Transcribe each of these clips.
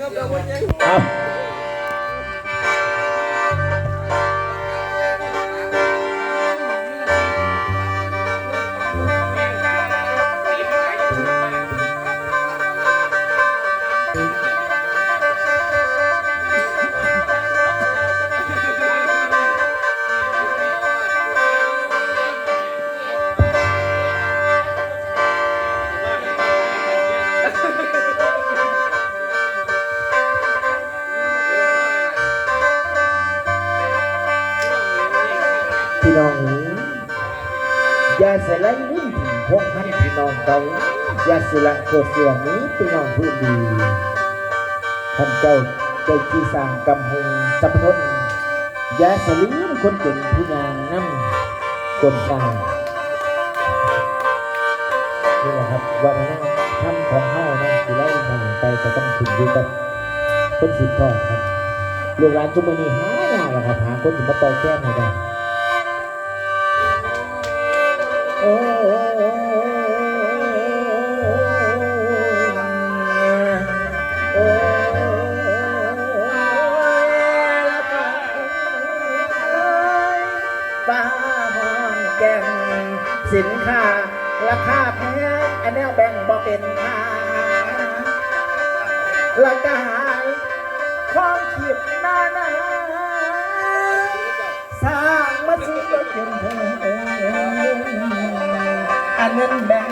ครับเราวันยัง เอา อย่าสลังนิ่งพวกท่านพี่น้องเราอย่าสลังโคตรเสื่อมนี้พี่น้องผู้ดีท่านเจ้าเจ้าที่สร้างกำหงสัพพนอย่าสลืมคนเก่งผู้งานน้ำกลสร้างนี่แหละครับวัฒนธรรมของเฮานะที่ไล่มางไปก็ต้องถึงอยู่กับคนสืบทอดครับลูกหลานทุกมือนี้หายากหรอกครับหาคนที่มาต่อแก้ให้ได้ ฟ้าห้องแก่งสินค้า ราคาแพงอันแนวแบ่งบ่เป็นค่าราคาของขีดหน้าหน้าสร้างมาสู่ก็เป็นเธอ อัน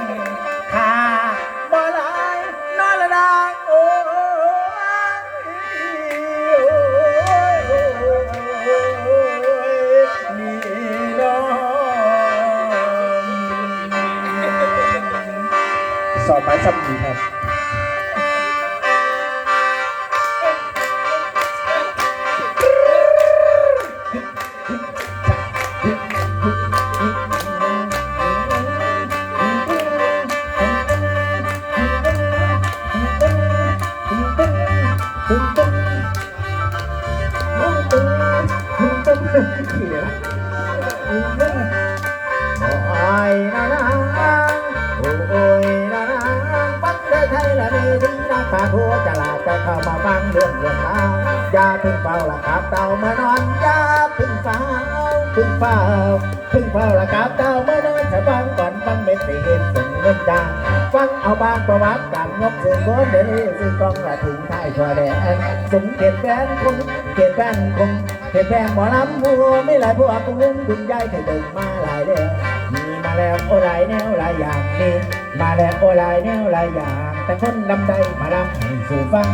ปากหัวจะลาจะเข้ามาฟังเรื่องเรื่องราวอย่าพึ่งเฝ้าละครับเต่ามื่อนอนอย่าพึ่งเฝ้าพึ่งเฝ้าพึ่งเฝ้าละครับเต่ามื่อนอนจะฟังก่อนฟังเม็ดเห็นส่งเงินจางฟังเอาบางประวัติการงบสื่อโกนเดี๋ยวนี้ซึ่งกองละถึงท้ายชัวแดนสมเกียรติแฟนคงเกียรติแฟนคงเห็นแฟนหมอลำมัวไม่หลายพวกกุ้งลุงคุณยายเคยเดินมาหลายเดือนมีมาแล้วโอ้หลายแนวหลายอย่างนี่ มาแล้วโอ้หลายแนวหลายอย่าง แต่คนลำใดมาลำให้สู่ฟัง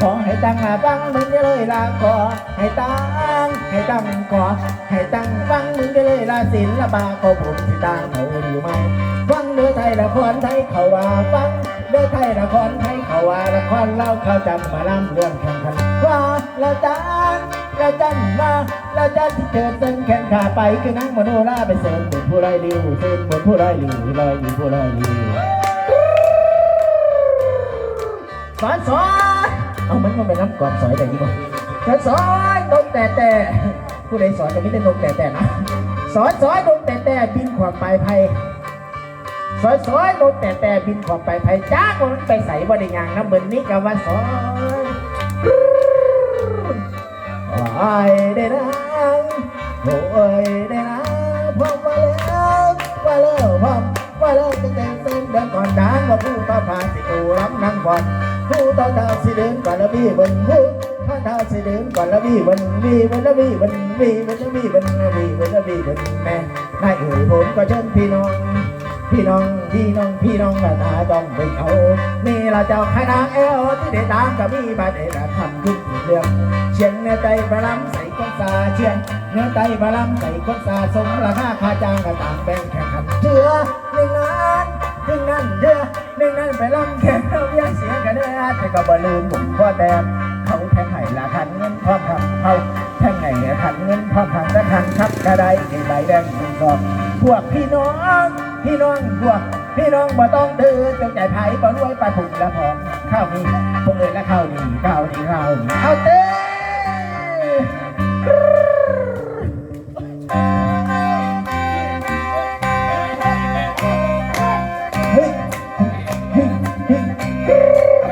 ขอให้ตั้งหาฟังมึงจะเลยลาขอให้ตั้งให้ตั้งขอให้ตั้งฟังมึงจะเลยลาศิลปะขอผมสิตั้งเขาอยู่ไหมฟังเนื้อไทยละครไทยเขาว่าฟังเนื้อไทยละครไทยเขาว่าละครเล่าเขาจำมาลำเรื่องแข่งขันว่าละจันละจันมาละจันที่เกิดเส้นแข่งขาไปคือนั่งมโนราไปเสริมบนผู้ไรลิวเสริมบนผู้ไรลิวลอยอยู่ผู้ไรลิวสอนสอนเอามันมาเป็นน้ำกรอบสอยแต่ยี่บ่สอนสอนนกแต่แต่ผู้ใดสอนจะไม่ได้นกแต่แต่นะสอนสอนนกแต่แต่บินขวบปลายไผ่สอนสอนนกแต่แต่บินขวบปลายไผ่จ้าคนไปใส่บ่ได้ยางน้ำเบินนี้กับว่าสอนโอ้ยได้นะโอ้ยได้นะพอมาแล้วว่าเลิกพอมว่าเลิกตั้งแต่เส้นเดินก่อนจางว่าผู้ต่อผ่านสิกูรับนั่งก่อนผู้ต่อเท้าสิเดินก่อนละพี่บนผู้ถ้าเท้าสิเดินก่อนละพี่บนวีบนละพี่บนวีบนละพี่บนวีบนละพี่บนแม่นายเอ๋ยผมก็เชิญพี่น้องพี่น้องพี่น้องพี่น้องละตาต้องไปเอานี่ละเจ้าคณะเอลที่ได้ตามกับมีบาดเอละทำทุก เรื่องเชียงเนื้อใจประลำใส่ก้นสาเชียงเนื้อใจประลำใส่ก้นสาสมราคาค่าจ้างก็ต่ามแบ่งแข่งขันเถื่อหนึ่งงานหนึ่งนั้นเถื่อหนึ่งนั้นไปลำแข่งเอาเบี้ยเสียกันเด้อแต่ก็บ่ลืมผมพ่อแต้มเขาแทงไห้ละคันเงินพร้อมทำเขาแทงไห้ละคันเงินพร้อมทำละคันครับกระไดในใบแดงมึงกอบพวกพี่น้องพี่น้องพวกพี่น้องบ่ต้องเดื้อจงใจไผ่บ่รวยปลาถุงละพองข้าวมี พวกเอ้ยละข้าวนี่ข้าวนี่ข้าวนี่เอาเต้เฮ้ยเฮ้ยเฮ้ย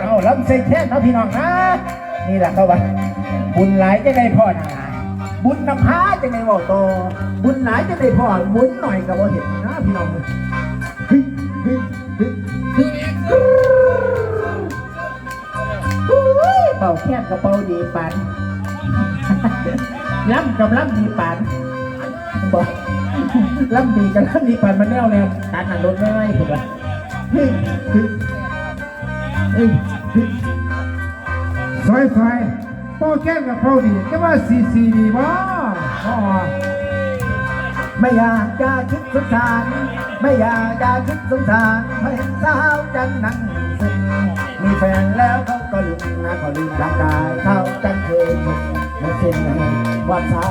เอาลำเซ็งแค่นะพี่น้องนะ นี่แหละเขาว่าบุญหลายจะได้พ่อหนาบุญนำพาจะได้บอกต่อบุญหลายจะได้พ่อบุญหน่อยก็บ่เห็นนะพี่น้องเฮ้ยเฮ้ยเฮ้ยาแคบกับเป่าดีปันล่ำกับล่ำดีปันบอกล่ำดีกับล่ำดีปันมันแน่วแน่ตัดหนังรถไม่ไหวถูกปะเฮ้ยเฮ้ยเฮ้ยเฮ้ยซอยซอยพ่อแก้มกับพ่อดีจะว่าสีสีดีบ่ไม่อยากจะคิดสงสารไม่อยากจะคิดสงสารให้สาวจังนั่งซึมมีแฟนแล้วเขา ก็ลืมนะขอลืมร่างกายเขาจันเคยหมดไม่เช่นนั้นความสา